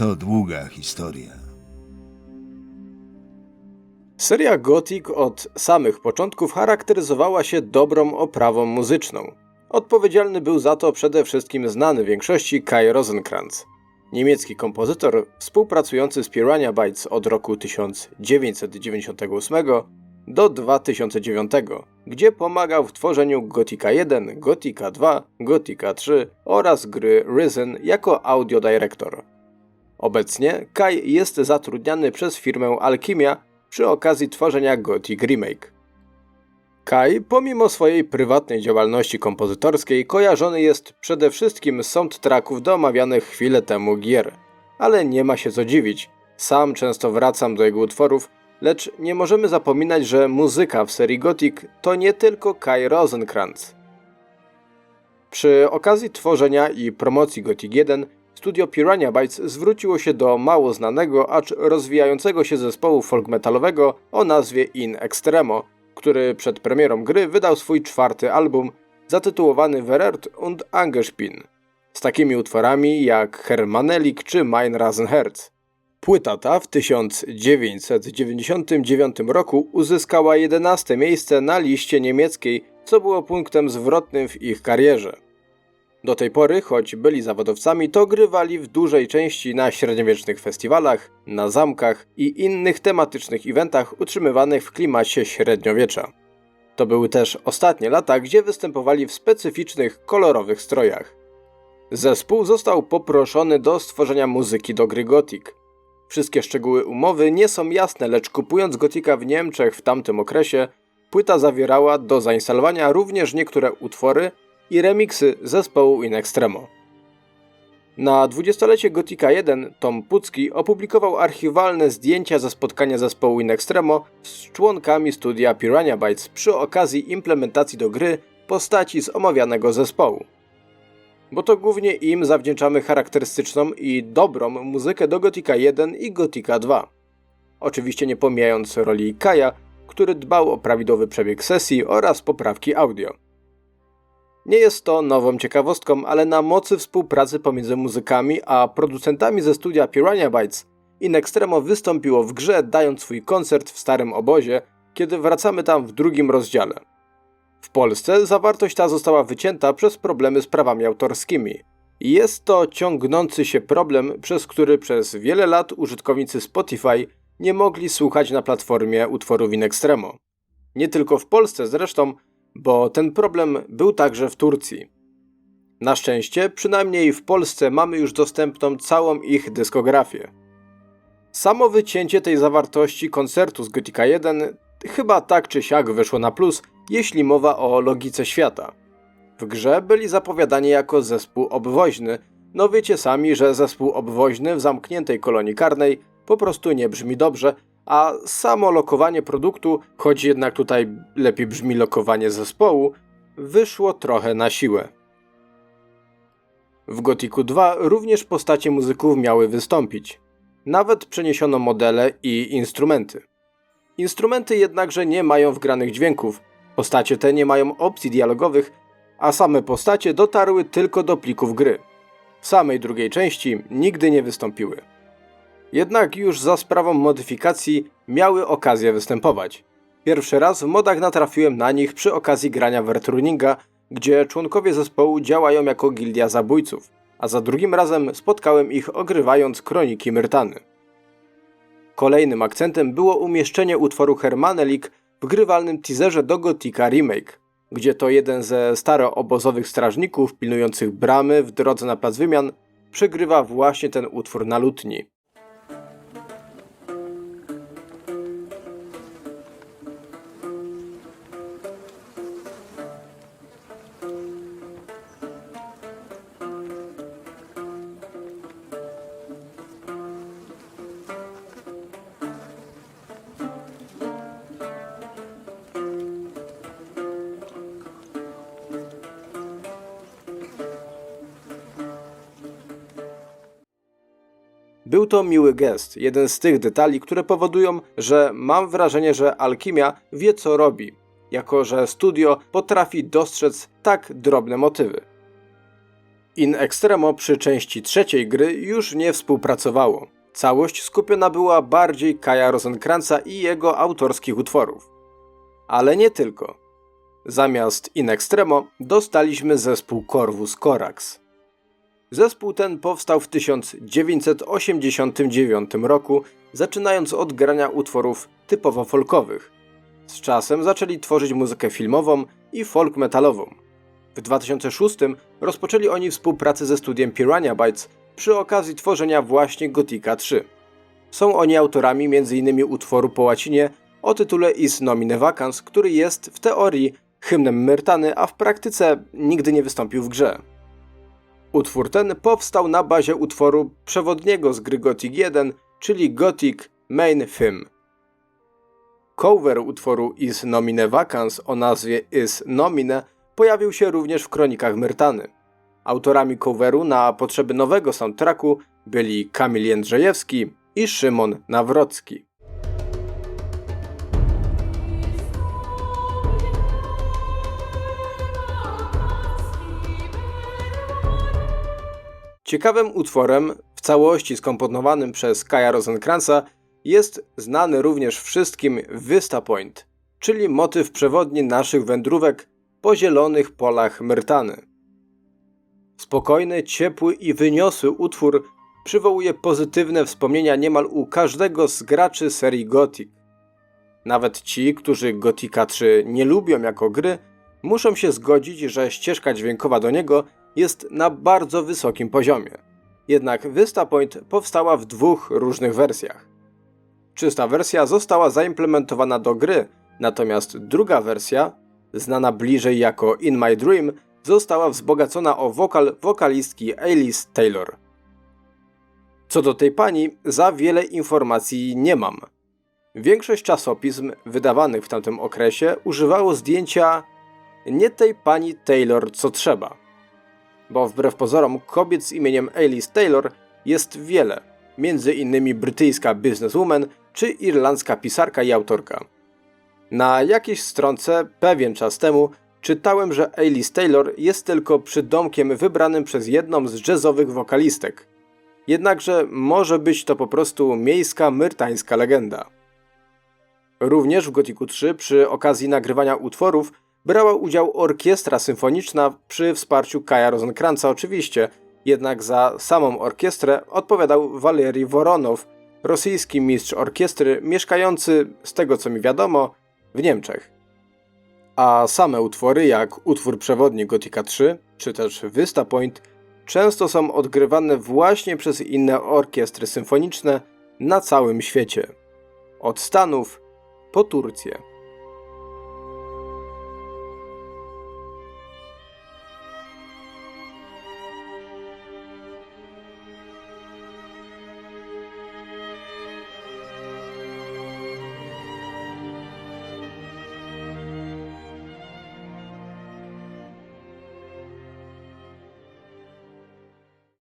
To długa historia. Seria Gothic od samych początków charakteryzowała się dobrą oprawą muzyczną. Odpowiedzialny był za to przede wszystkim znany większości Kai Rosenkrantz. Niemiecki kompozytor współpracujący z Piranha Bytes od roku 1998 do 2009, gdzie pomagał w tworzeniu Gothica 1, Gothica 2, Gothica 3 oraz gry Risen jako audio director. Obecnie Kai jest zatrudniany przez firmę Alchemia przy okazji tworzenia Gothic Remake. Kai, pomimo swojej prywatnej działalności kompozytorskiej, kojarzony jest przede wszystkim z soundtracków do omawianych chwilę temu gier. Ale nie ma się co dziwić, sam często wracam do jego utworów, lecz nie możemy zapominać, że muzyka w serii Gothic to nie tylko Kai Rosenkrantz. Przy okazji tworzenia i promocji Gothic 1 studio Piranha Bytes zwróciło się do mało znanego, acz rozwijającego się zespołu folk metalowego o nazwie In Extremo, który przed premierą gry wydał swój czwarty album zatytułowany Verert und Angespin z takimi utworami jak Hermanelik czy Mein Rasenherz. Płyta ta w 1999 roku uzyskała 11 miejsce na liście niemieckiej, co było punktem zwrotnym w ich karierze. Do tej pory, choć byli zawodowcami, to grywali w dużej części na średniowiecznych festiwalach, na zamkach i innych tematycznych eventach utrzymywanych w klimacie średniowiecza. To były też ostatnie lata, gdzie występowali w specyficznych, kolorowych strojach. Zespół został poproszony do stworzenia muzyki do gry Gothic. Wszystkie szczegóły umowy nie są jasne, lecz kupując Gotika w Niemczech w tamtym okresie, płyta zawierała do zainstalowania również niektóre utwory i remiksy zespołu In Extremo. Na dwudziestolecie Gotika 1 Tom Pucki opublikował archiwalne zdjęcia ze spotkania zespołu In Extremo z członkami studia Piranha Bytes przy okazji implementacji do gry postaci z omawianego zespołu. Bo to głównie im zawdzięczamy charakterystyczną i dobrą muzykę do Gotika 1 i Gotika 2. Oczywiście nie pomijając roli Kaja, który dbał o prawidłowy przebieg sesji oraz poprawki audio. Nie jest to nową ciekawostką, ale na mocy współpracy pomiędzy muzykami a producentami ze studia Piranha Bytes In Extremo wystąpiło w grze, dając swój koncert w starym obozie, kiedy wracamy tam w drugim rozdziale. W Polsce zawartość ta została wycięta przez problemy z prawami autorskimi. Jest to ciągnący się problem, przez który przez wiele lat użytkownicy Spotify nie mogli słuchać na platformie utworów In Extremo. Nie tylko w Polsce zresztą, bo ten problem był także w Turcji. Na szczęście, przynajmniej w Polsce mamy już dostępną całą ich dyskografię. Samo wycięcie tej zawartości koncertu z Gotika 1 chyba tak czy siak wyszło na plus, jeśli mowa o logice świata. W grze byli zapowiadani jako zespół obwoźny, no wiecie sami, że zespół obwoźny w zamkniętej kolonii karnej po prostu nie brzmi dobrze, a samo lokowanie produktu, choć jednak tutaj lepiej brzmi lokowanie zespołu, wyszło trochę na siłę. W Gotiku 2 również postacie muzyków miały wystąpić. Nawet przeniesiono modele i instrumenty. Instrumenty jednakże nie mają wgranych dźwięków, postacie te nie mają opcji dialogowych, a same postacie dotarły tylko do plików gry. W samej drugiej części nigdy nie wystąpiły. Jednak już za sprawą modyfikacji miały okazję występować. Pierwszy raz w modach natrafiłem na nich przy okazji grania w Retruninga, gdzie członkowie zespołu działają jako gildia zabójców, a za drugim razem spotkałem ich ogrywając kroniki Myrtany. Kolejnym akcentem było umieszczenie utworu Hermanelik w grywalnym teaserze do Gotika Remake, gdzie to jeden ze staroobozowych strażników pilnujących bramy w drodze na plac wymian przegrywa właśnie ten utwór na lutni. Był to miły gest, jeden z tych detali, które powodują, że mam wrażenie, że Alchemia wie co robi, jako że studio potrafi dostrzec tak drobne motywy. In Extremo przy części trzeciej gry już nie współpracowało. Całość skupiona była bardziej Kaja Rosenkranza i jego autorskich utworów. Ale nie tylko. Zamiast In Extremo dostaliśmy zespół Corvus Corax. Zespół ten powstał w 1989 roku, zaczynając od grania utworów typowo folkowych. Z czasem zaczęli tworzyć muzykę filmową i folk metalową. W 2006 rozpoczęli oni współpracę ze studiem Piranha Bytes przy okazji tworzenia właśnie Gothica 3. Są oni autorami m.in. utworu po łacinie o tytule Is Nomine Vacans, który jest w teorii hymnem Myrtany, a w praktyce nigdy nie wystąpił w grze. Utwór ten powstał na bazie utworu przewodniego z gry Gothic 1, czyli Gothic Main Theme. Cover utworu Is Nomine Vacans o nazwie Is Nomine pojawił się również w kronikach Myrtany. Autorami coveru na potrzeby nowego soundtracku byli Kamil Jędrzejewski i Szymon Nawrocki. Ciekawym utworem, w całości skomponowanym przez Kaja Rosenkranza, jest znany również wszystkim Vista Point, czyli motyw przewodni naszych wędrówek po zielonych polach Myrtany. Spokojny, ciepły i wyniosły utwór przywołuje pozytywne wspomnienia niemal u każdego z graczy serii Gothic. Nawet ci, którzy Gothica 3 nie lubią jako gry, muszą się zgodzić, że ścieżka dźwiękowa do niego jest na bardzo wysokim poziomie. Jednak Vista Point powstała w dwóch różnych wersjach. Czysta wersja została zaimplementowana do gry, natomiast druga wersja, znana bliżej jako In My Dream, została wzbogacona o wokal wokalistki Alice Taylor. Co do tej pani, za wiele informacji nie mam. Większość czasopism wydawanych w tamtym okresie używało zdjęcia nie tej pani Taylor co trzeba. Bo wbrew pozorom kobiet z imieniem Alice Taylor jest wiele, między innymi brytyjska businesswoman czy irlandzka pisarka i autorka. Na jakiejś stronce pewien czas temu czytałem, że Alice Taylor jest tylko przydomkiem wybranym przez jedną z jazzowych wokalistek. Jednakże może być to po prostu miejska myrtańska legenda. Również w Gotiku 3 przy okazji nagrywania utworów brała udział orkiestra symfoniczna przy wsparciu Kaja Rosenkranza oczywiście, jednak za samą orkiestrę odpowiadał Walerii Woronow, rosyjski mistrz orkiestry mieszkający, z tego co mi wiadomo, w Niemczech. A same utwory, jak utwór przewodni Gothica 3, czy też Vista Point, często są odgrywane właśnie przez inne orkiestry symfoniczne na całym świecie. Od Stanów po Turcję.